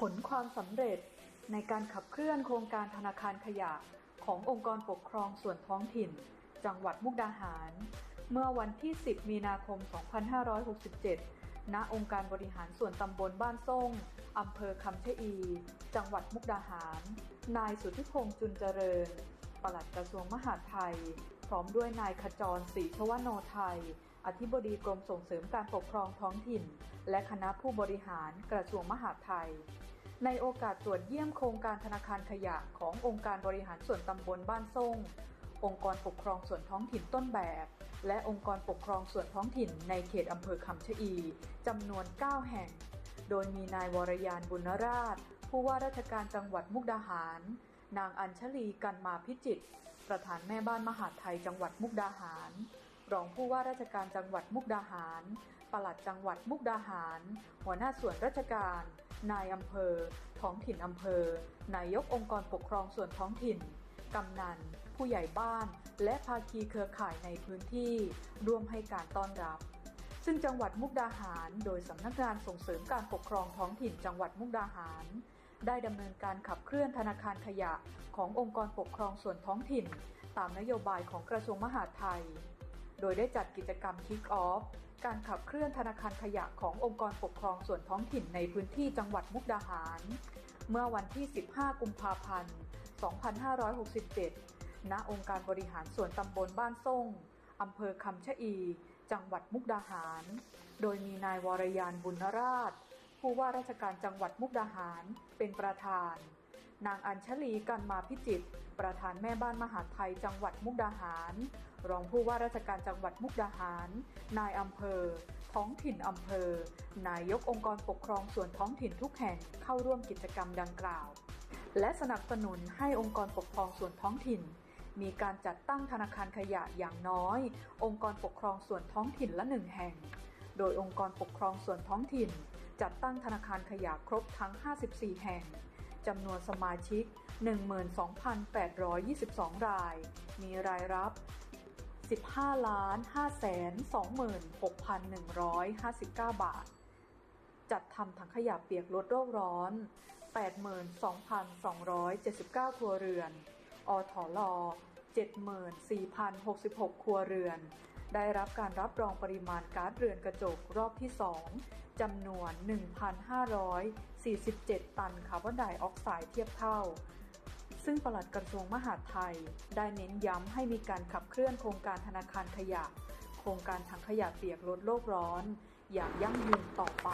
ผลความสำเร็จในการขับเคลื่อนโครงการธนาคารขยะขององค์กรปกครองส่วนท้องถิ่น จังหวัดมุกดาหาร เมื่อวันที่ 10 มีนาคม 2567 ณ องค์การบริหารส่วนตำบลบ้านส่งอำเภอคำชะอี จังหวัดมุกดาหาร นายสุทธิพงษ์จุนเจริญ ปลัดกระทรวงมหาดไทย พร้อมด้วยนายขจรศรีชวโนไทย อธิบดีกรมส่งเสริมการปกครองท้องถิ่น และคณะผู้บริหารกระทรวงมหาดไทย ในโอกาสตรวจเยี่ยมโครงการธนาคารขยะขององค์การบริหารส่วนตำบลบ้านส่งองค์กรปกครองส่วนท้องถิ่นต้นแบบ และองค์กรปกครองส่วนท้องถิ่นในเขตอำเภอคำชะอีจำนวน 9 แห่ง โดยมีนายวรยานบุญราช ผู้ว่าราชการจังหวัดมุกดาหาร นางอัญชลีกันมาพิจิตรประธานแม่บ้านมหาดไทยจังหวัดมุกดาหาร รองผู้ว่าราชการจังหวัดมุกดาหาร ปลัดจังหวัดมุกดาหาร หัวหน้าส่วนราชการ นายอำเภอ ท้องถิ่นอำเภอ นายกองค์กรปกครองส่วนท้องถิ่น กำนัน ผู้ใหญ่บ้าน และภาคีเครือข่ายในพื้นที่ ร่วมให้การต้อนรับ ซึ่งจังหวัดมุกดาหาร โดยสำนักงานส่งเสริมการปกครองท้องถิ่นจังหวัดมุกดาหารได้ดำเนินการขับเคลื่อนธนาคารขยะขององค์กรปกครองส่วนท้องถิ่น ตามนโยบายของกระทรวงมหาดไทย โดยได้จัดกิจกรรม Kick Off การขับเคลื่อนธนาคารขยะขององค์กรปกครองส่วนท้องถิ่นในพื้นที่จังหวัดมุกดาหาร เมื่อวันที่ 15 กุมภาพันธ์ 2567 ณ องค์การบริหารส่วนตำบลบ้านส่งอำเภอคำชะอี จังหวัดมุกดาหาร โดยมีนายวรยานบุญราช ผู้ว่าราชการจังหวัดมุกดาหารเป็นประธาน นางอัญชลีกันมาพิจิตรประธานแม่บ้านมหาไทยจังหวัดมุกดาหาร รองผู้ว่าราชการจังหวัดมุกดาหาร นายอำเภอ ท้องถิ่นอำเภอ นายกองค์กรปกครองส่วนท้องถิ่นทุกแห่งเข้าร่วมกิจกรรมดังกล่าว และสนับสนุนให้องค์กรปกครองส่วนท้องถิ่น มีการจัดตั้งธนาคารขยะอย่างน้อย องค์กรปกครองส่วนท้องถิ่นละหนึ่งแห่ง โดยองค์กรปกครองส่วนท้องถิ่น จัดตั้งธนาคารขยะครบทั้ง 54 แห่ง จำนวนสมาชิก 12,822 ราย มีรายรับ 15ล้าน526,159 บาท จัดทำถังขยะเปียกลดโลกร้อน 82,279 ครัวเรือน อทล74,066 ครัวเรือน ได้รับการรับรองปริมาณก๊าซเรือนกระจกรอบที่ 2จำนวน 1,547 ตันคาร์บอนไดออกไซด์เทียบเท่า ซึ่งปลัดกระทรวงมหาดไทย ได้เน้นย้ำให้มีการขับเคลื่อนโครงการธนาคารขยะ โครงการถังขยะเปียกลดโลกร้อน อย่างยั่งยืนต่อไป